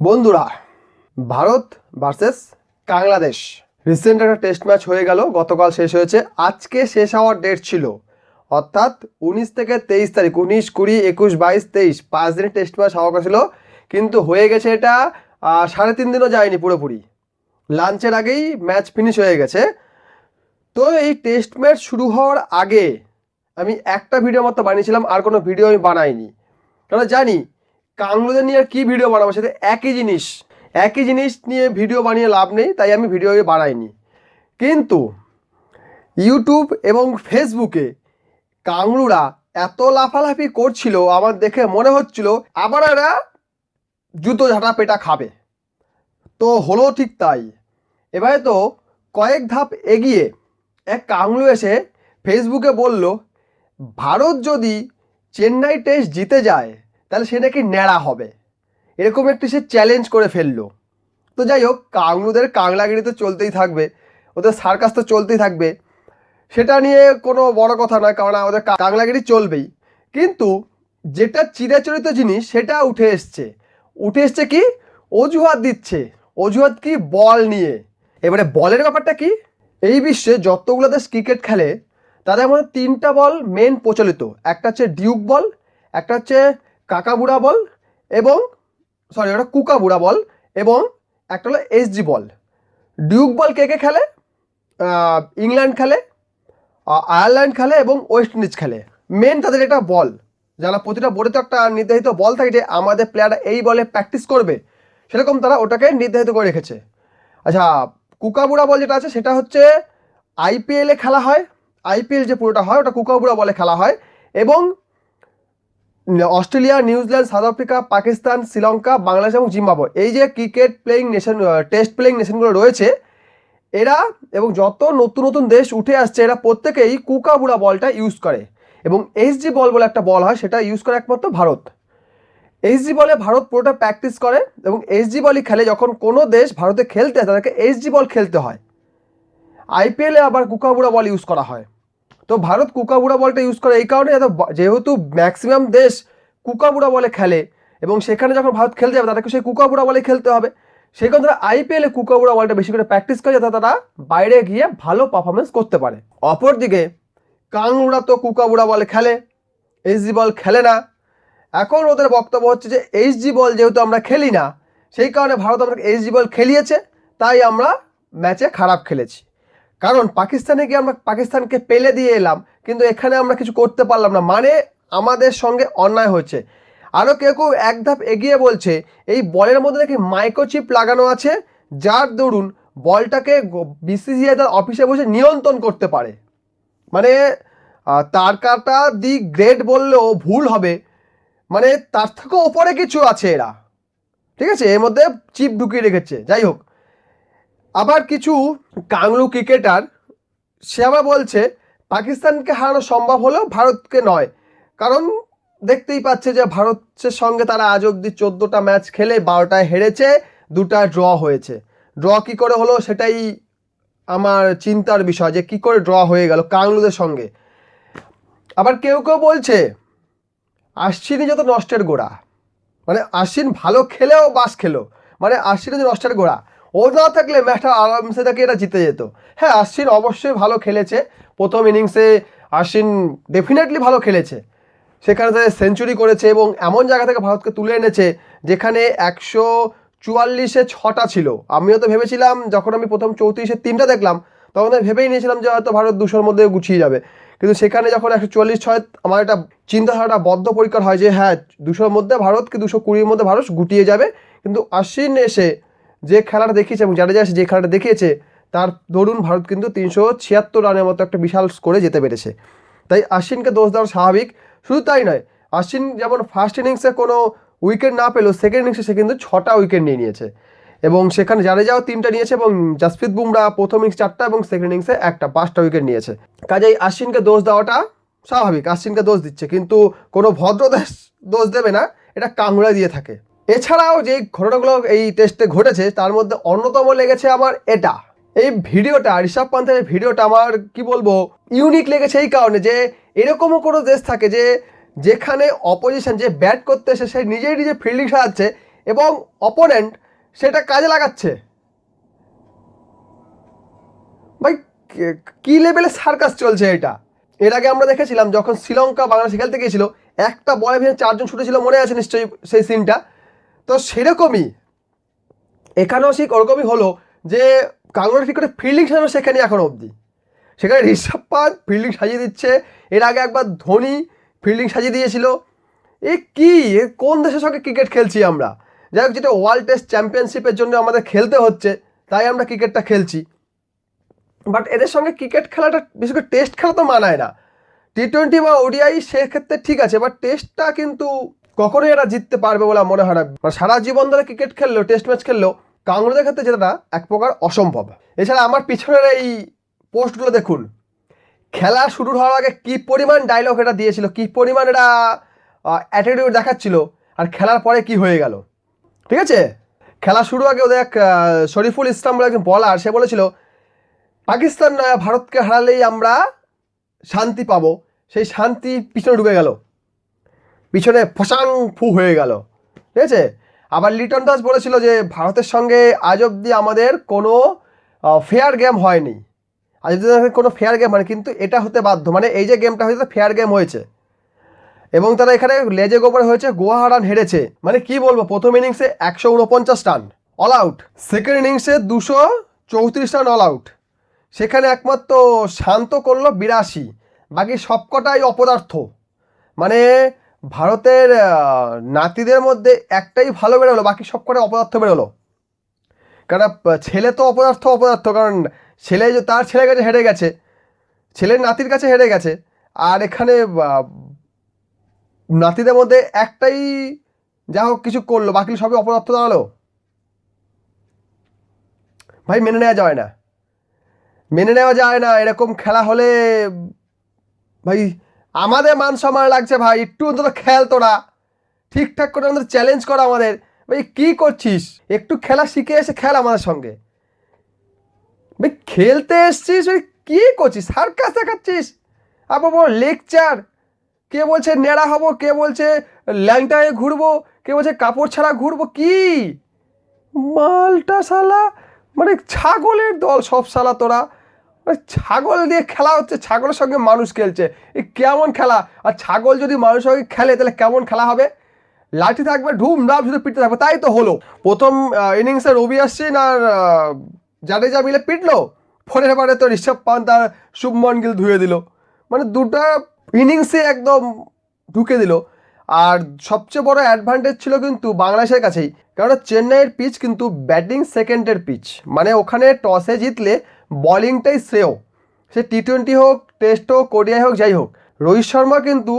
বন্ধুরা, Bharat versus Bangladesh. Recent একটা test match হয়ে গেল, গতকাল শেষ হয়েছে, আজকে শেষ হওয়ার ডেট ছিল। অর্থাৎ উনিশ থেকে তেইশ তারিখ, উনিশ, কুড়ি, একুশ, বাইশ, তেইশ, পাঁচ দিনের টেস্ট ম্যাচ হওয়া ছিল, কিন্তু হয়ে গেছে এটা সাড়ে তিন দিনও যায়নি পুরোপুরি। লাঞ্চের আগেই ম্যাচ ফিনিশ হয়ে গেছে। তো এই টেস্ট ম্যাচ শুরু হওয়ার আগে আমি একটা ভিডিও মতো বানিয়েছিলাম, আর কোনো ভিডিও আমি বানাইনি। কারণ জানি কাংলুদের নিয়ে আর কী ভিডিও বানাবো সেটা একই জিনিস একই জিনিস নিয়ে ভিডিও বানিয়ে লাভ নেই, তাই আমি ভিডিও বানাইনি। কিন্তু ইউটিউব এবং ফেসবুকে কাংলুরা এত লাফালাফি করছিল, আমার দেখে মনে হচ্ছিল আবার এরা জুতো ঝাঁটা পেটা খাবে। তো হলো ঠিক তাই। এবারে তো কয়েক ধাপ এগিয়ে এক কাংলু এসে ফেসবুকে বলল, ভারত যদি চেন্নাই টেস্ট জিতে যায় তাহলে সে নাকি ন্যাড়া হবে। এরকম একটি সে চ্যালেঞ্জ করে ফেলল। তো যাই হোক কাংলুদের কাংলাগিরি তো চলতেই থাকবে, ওদের সার্কাস তো চলতেই থাকবে। সেটা নিয়ে কোনো বড় কথা নয়, কারণ আমাদের কা- কাংলাগিরি চলবেই। কিন্তু যেটা চিরাচরিত জিনিস, সেটা উঠে এসছে। উঠে এসছে কি? অজুহাত দিচ্ছে। অজুহাত কি? বল নিয়ে। এবারে বলের ব্যাপারটা কি? এই বিশ্বে যতগুলো দেশ ক্রিকেট খেলে, তাদের মধ্যে তিনটা বল মেন প্রচলিত। একটা হচ্ছে ডিউক বল, একটা হচ্ছে কাকাবুড়া বল এবং সরি ওটা কুকাবুড়া বল এবং একটা হলো এসজি বল। ডিউক বল কে কে খেলে? ইংল্যান্ড খেলে আয়ারল্যান্ড খেলে এবং ওয়েস্ট ইন্ডিজ খেলে। মেন তাদের একটা বল। যারা প্রতিটা বোর্ডে তো একটা নির্ধারিত বল থাকে যে আমাদের প্লেয়াররা এই বলে প্র্যাকটিস করবে, সেরকম তারা ওটাকে নির্ধারিত করে রেখেছে। আচ্ছা কুকাবুড়া বল যেটা আছে সেটা হচ্ছে আইপিএলে খেলা হয়। আইপিএল যে পুরোটা হয়, ওটা কুকাবুড়া বলে খেলা হয় এবং Australia New Zealand South Africa, Pakistan, Sri Lanka, Bangladesh এবং জিম্বাবুয়ে। এই যে cricket playing nation test playing নেশনগুলো রয়েছে, এরা এবং যত নতুন নতুন দেশ উঠে আসছে, এরা প্রত্যেকেই কুকাবুড়া বলটা ইউজ করে। এবং এইচজি বল বলে একটা বল হয়, সেটা ইউজ করে একমাত্র ভারত। এইচজি বলে ভারত পুরোটা প্র্যাকটিস করে এবং এইচজি বলই খেলে যখন কোনো দেশ ভারতে খেলতে হয় তাদেরকে এইচজি বল খেলতে হয়। আইপিএলে আবার কুকাবুড়া বল ইউজ করা হয়। তো ভারত কুকাবুড়া বলটা ইউজ করে। এই কারণে যেহেতু ম্যাক্সিমাম দেশ কুকাবুড়া বলে খেলে, এবং সেখানে যখন ভারত খেলতে যাবে, তাদেরকে সেই কুকাবুড়া বলে খেলতে হবে। সেই কারণে তারা আইপিএলে কুকাবুড়া বলটা বেশি করে প্র্যাকটিস করে, যাতে তারা বাইরে গিয়ে ভালো পারফরমেন্স করতে পারে। অপরদিকে কাংড়া তো কুকাবুড়া বলে খেলে এইচজি বল খেলে না। এখন ওদের বক্তব্য হচ্ছে যে এইচজি বল যেহেতু আমরা খেলি না, সেই কারণে ভারত আমরা এইচজি বল খেলিয়েছে, তাই আমরা ম্যাচে খারাপ খেলেছি। কারণ পাকিস্তানে গিয়ে আমরা পাকিস্তানকে পেলে দিয়ে এলাম কিন্তু এখানে আমরা কিছু করতে পারলাম না। মানে আমাদের সঙ্গে অন্যায় হচ্ছে আরও কেউ কেউ এক ধাপ এগিয়ে বলছে এই বলের মধ্যে নাকি মাইক্রোচিপ লাগানো আছে যার দরুন বলটাকে বিসিসিআই তার অফিসে বসে নিয়ন্ত্রণ করতে পারে। মানে আহ, তার কাটা দি গ্রেড বললেও ভুল হবে। মানে তার থেকেও ওপরে কিছু আছে এরা। ঠিক আছে? এর মধ্যে চিপ ঢুকিয়ে রেখেছে। যাই হোক আবার কিছু কাংলু ক্রিকেটার, সে আবার বলছে, পাকিস্তানকে হারানো সম্ভব হলেও ভারতকে নয়। কারণ দেখতেই পাচ্ছে যে ভারতের সঙ্গে তারা আজ অব্দি চোদ্দোটা ম্যাচ খেলে বারোটায় হেরেছে, দুটা ড্র হয়েছে। ড্র কী করে হলো সেটাই আমার চিন্তার বিষয় যে কী করে ড্র হয়ে গেল কাংলুদের সঙ্গে। আবার কেউ কেউ বলছে, আশ্বিনই যত নষ্টের গোড়া। মানে আশ্বিন ভালো খেলেও বাস খেলো। মানে আশ্বিন হচ্ছে নষ্টের গোড়া। ও না থাকলে ম্যাচটা আরামসে তাকে এটা জিতে যেত। হ্যাঁ আশ্বিন অবশ্যই ভালো খেলেছে। প্রথম ইনিংসে আশ্বিন ডেফিনেটলি ভালো খেলেছে। সেখানে তাদের সেঞ্চুরি করেছে এবং এমন জায়গা থেকে ভারতকে তুলে এনেছে যেখানে একশো চুয়াল্লিশে ছটা ছিল। আমিও তো ভেবেছিলাম, যখন আমি প্রথম চৌত্রিশে তিনটা দেখলাম, তখন আমি ভেবেই নিয়েছিলাম যে হয়তো ভারত দুশোর মধ্যে গুছিয়ে যাবে। কিন্তু সেখানে যখন একশো চুয়াল্লিশ ছয় আমার একটা চিন্তাধারাটা বদ্ধ পরিকর হয় যে হ্যাঁ দুশোর মধ্যে ভারত কি দুশো কুড়ির মধ্যে ভারত গুটিয়ে যাবে। কিন্তু আশ্বিন এসে যে খেলাটা দেখিয়েছে এবং জাডেজা যে খেলাটা দেখিয়েছে, তার দরুন ভারত কিন্তু তিনশো ছিয়াত্তর রানের মতো একটা বিশাল স্কোরে যেতে পেরেছে। তাই আশ্বিনকে দোষ দেওয়া স্বাভাবিক। শুধু তাই নয়, আশ্বিন যেমন ফার্স্ট ইনিংসে কোনো উইকেট না পেলেও সেকেন্ড ইনিংসে সে কিন্তু ছটা উইকেট নিয়ে নিয়েছে। এবং সেখানে জাডেজাও তিনটা নিয়েছে এবং জাসপ্রীত বুমরা প্রথম ইনিংস চারটা এবং সেকেন্ড ইনিংসে একটা, পাঁচটা উইকেট নিয়েছে। কাজেই আশ্বিনকে দোষ দেওয়াটা স্বাভাবিক, আশ্বিনকে দোষ দিচ্ছে। কিন্তু কোনো ভদ্র দোষ দেবে না, এটা কাংড়া দিয়ে থাকে। এছাড়াও যে ঘটনাগুলো এই টেস্টে ঘটেছে, তার মধ্যে অন্যতম লেগেছে আমার এটা। এই ভিডিওটা, ঋষভ পান্থের ভিডিওটা আমার, কি বলব ইউনিক লেগেছে এই কারণে যে এরকমও কোনো দেশ থাকে যে যেখানে অপোজিশন যে ব্যাট করতে এসে, সে নিজেই নিজে ফিল্ডিং সাজাচ্ছে এবং অপোনেন্ট সেটা কাজে লাগাচ্ছে। ভাই, কে- লেভেলে সার্কাস চলছে এটা? এর আগে আমরা দেখেছিলাম যখন শ্রীলঙ্কা বাংলাদেশ খেলতে গিয়েছিল, একটা বলে ভেঙে চারজন ছুটেছিল মনে আছে নিশ্চয়ই সেই সিনটা তো সেরকমই এখানেও ঠিক ওরকমই হলো যে কাঙ্গুরা ঠিক করে ফিল্ডিং সাজানো শেখেনি এখনও অবধি। সেখানে ঋষভ পান্ত ফিল্ডিং সাজিয়ে দিচ্ছে, এর আগে একবার ধোনি ফিল্ডিং সাজিয়ে দিয়েছিল। এ কি? এ কোন দেশের সঙ্গে ক্রিকেট খেলছি আমরা? যাই হোক, যেটা ওয়ার্ল্ড টেস্ট চ্যাম্পিয়নশিপের জন্য আমাদের খেলতে হচ্ছে, তাই আমরা ক্রিকেটটা খেলছি। বাট এদের সঙ্গে ক্রিকেট খেলাটা, বিশেষ করে টেস্ট খেলা তো মানায় না। টি টোয়েন্টি বা ওডিআই সেক্ষেত্রে ঠিক আছে বাট টেস্টটা কিন্তু কখনোই এরা জিততে পারবে বলে মনে হয় না। সারা জীবন ধরে ক্রিকেট খেললেও টেস্ট ম্যাচ খেললেও কাংড়োদের ক্ষেত্রে যেটা, এক প্রকার অসম্ভব। এছাড়া আমার পিছনের এই পোস্টগুলো দেখুন। খেলা শুরু হওয়ার আগে কি পরিমাণ ডায়লগ এটা দিয়েছিল, কি পরিমাণ এটা অ্যাটিটিউড দেখাচ্ছিল, আর খেলার পরে কি হয়ে গেল। ঠিক আছে? খেলা শুরু আগে ওদের এক শরীফুল ইসলাম বলে একজন বলার সে বলেছিল, পাকিস্তান ভারতকে হারালেই আমরা শান্তি পাবো। সেই শান্তি পিছনে ঢুকে গেল। পিছনে ফসাং ফু হয়ে গেল। ঠিক আছে? আবার লিটন দাস বলেছিল যে, ভারতের সঙ্গে আজ অবধি আমাদের কোনো ফেয়ার গেম হয়নি। আজ আমাদের কোনো ফেয়ার গেম হয়নি, কিন্তু এটা হতে বাধ্য। মানে এই যে গেমটা হয়েছে ফেয়ার গেম হয়েছে। এবং তারা এখানে লেজে গোবর হয়েছে, গোয়া রান হেরেছে। মানে কি বলব, প্রথম ইনিংসে একশো উনপঞ্চাশ রান অল আউট সেকেন্ড ইনিংসে দুশো চৌত্রিশ রান অল আউট সেখানে একমাত্র শান্ত করল বিরাশি। বাকি সবকটাই অপদার্থ। মানে ভারতের নাতিদের মধ্যে একটাই ভালো বেরোলো, বাকি সবকটাই অপদার্থ বেরোলো। কারণ ছেলে তো অপদার্থ অপদার্থ, কারণ ছেলে তার ছেলের কাছে হেরে গেছে। ছেলের নাতির কাছে হেরে গেছে। আর এখানে নাতিদের মধ্যে একটাই যা হোক কিছু করল, বাকি সবই অপদার্থ দাঁড়াল। ভাই, মেনে নেওয়া যায় না। মেনে নেওয়া যায় না, এরকম খেলা হলে, ভাই আমাদের মান সম্মান লাগছে ভাই, একটু অন্তত খেল তোরা ঠিকঠাক করে আমাদের চ্যালেঞ্জ করা আমাদের। ভাই, কী করছিস? একটু খেলা শিখে এসে খেল আমাদের সঙ্গে। ভাই, খেলতে এসছিস? ভাই, কী করছিস? সার্কাস দেখাচ্ছিস? আবার বল লেকচার কে বলছে নেড়া হব, কে বলছে ল্যাংটা হয়ে ঘুরবো, কে বলছে কাপড় ছাড়া ঘুরবো, কি? মালটা শালা মানে ছাগলের দল সব শালা তোরা। ছাগল দিয়ে খেলা হচ্ছে, ছাগলের সঙ্গে মানুষ খেলছে। এ কেমন খেলা? আর ছাগল যদি মানুষের সঙ্গে খেলে, তাহলে কেমন খেলা হবে? লাঠি থাকবে ডাব শুধু পিটতে থাকবে, তাই তো হলো। প্রথম ইনিংসে রবি আসছেন আর জাডেজা মিলে পিটলো। পরের বারে তো ঋষভ পান্ত আর শুভমন গিল ধুয়ে দিল। মানে দুটা ইনিংসে একদম ঢুকে দিল। আর সবচেয়ে বড় অ্যাডভান্টেজ ছিল কিন্তু বাংলাদেশের কাছেই। কারণ চেন্নাইয়ের পিচ কিন্তু ব্যাটিং সেকেন্ডের পিচ মানে ওখানে টসে জিতলে বলিংটাই শ্রেয়। সে টি টোয়েন্টি হোক টেস্ট হোক কোডিয়াই হোক, যাই হোক, রোহিত শর্মা কিন্তু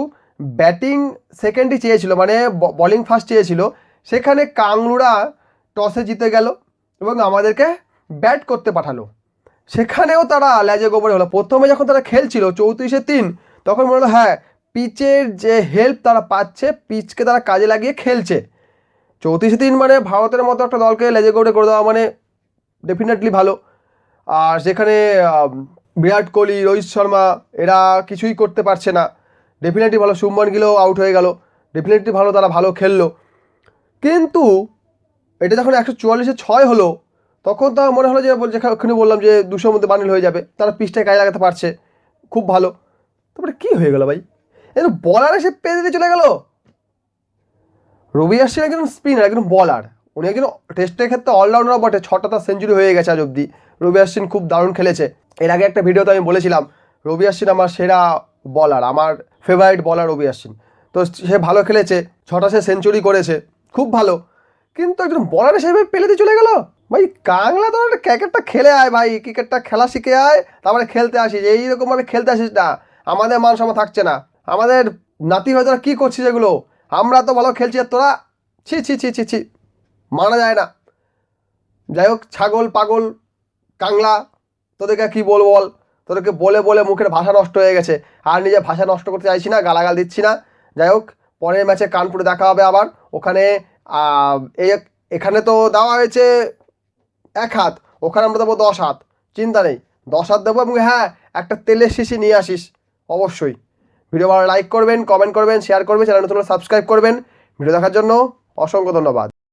ব্যাটিং সেকেন্ডই চেয়েছিল মানে বলিং ফার্স্ট চেয়েছিল। সেখানে কাংলুরা টসে জিতে গেল এবং আমাদেরকে ব্যাট করতে পাঠালো। সেখানেও তারা ল্যাজে গোবরে হলো। প্রথমে যখন তারা খেলছিল চৌত্রিশে তিন, তখন মনে হলো হ্যাঁ পিচের যে হেল্প তারা পাচ্ছে পিচকে তারা কাজে লাগিয়ে খেলছে। চৌত্রিশে তিন মানে ভারতের মতো একটা দলকে লেজে গৌড়ে করে দেওয়া মানে ডেফিনেটলি ভালো। আর সেখানে বিরাট কোহলি, রোহিত শর্মা, এরা কিছুই করতে পারছে না। ডেফিনেটলি ভালো শুভমান গিলও আউট হয়ে গেল। ডেফিনেটলি ভালো, তারা ভালো খেললো। কিন্তু, এটা যখন একশো চুয়াল্লিশে ছয় হলো, তখন তো মনে হলো যে যেখানে বললাম যে দুশোর মধ্যে বানিল হয়ে যাবে। তারা পিচটায় কাজে লাগাতে পারছে। খুব ভালো। তারপরে কী হয়ে গেলো ভাই? একদম বলার এসে দিতে চলে গেল? রবি আসছেন একজন স্পিনার একজন বলার উনি একজন টেস্টের ক্ষেত্রে অলরাউন্ডার বটে ছটা তার সেঞ্চুরি হয়ে গেছে আজ অব্দি রবি আশ্বিন খুব দারুণ খেলেছে। এর আগে একটা ভিডিওতে আমি বলেছিলাম রবি আশ্বিন আমার সেরা বলার আমার ফেভারিট বলার রবি আশ্বিন তো সে ভালো খেলেছে ছটা সে সেঞ্চুরি করেছে, খুব ভালো। কিন্তু একজন বলার হিসেবে পেলে দিয়ে চলে গেল? ভাই, কাংলা তো একটা ক্রিকেটটা খেলে আয় ভাই, ক্রিকেটটা খেলা শিখে আয়, তারপরে খেলতে আসিস এইরকমভাবে খেলতে আসিস না। আমাদের মান সম্মান থাকছে না। আমাদের নাতি হয়ে তোরা কী করছিস এগুলো? আমরা তো ভালো খেলছি আর তোরা? ছি ছি ছি ছি ছি। মানা যায় না। যাই হোক, ছাগল, পাগল, কাংলা, তোদেরকে কি বলব বল? তোদেরকে বলে বলে মুখের ভাষা নষ্ট হয়ে গেছে। আর নিজে ভাষা নষ্ট করতে চাইছি না, গালাগাল দিচ্ছি না। যাই হোক, পরের ম্যাচে কানপুরে দেখা হবে আবার। ওখানে এই এখানে তো দেওয়া হয়েছে এক হাত, ওখানে আমরা দেবো দশ হাত। চিন্তা নেই, দশ হাত দেবো এবং হ্যাঁ একটা তেলের শিশি নিয়ে আসিস, অবশ্যই। ভিডিও ভালো লাইক করবেন কমেন্ট করবেন শেয়ার করবেন চ্যানেল নতুন সাবস্ক্রাইব করবেন। ভিডিও দেখার জন্য অসংখ্য ধন্যবাদ।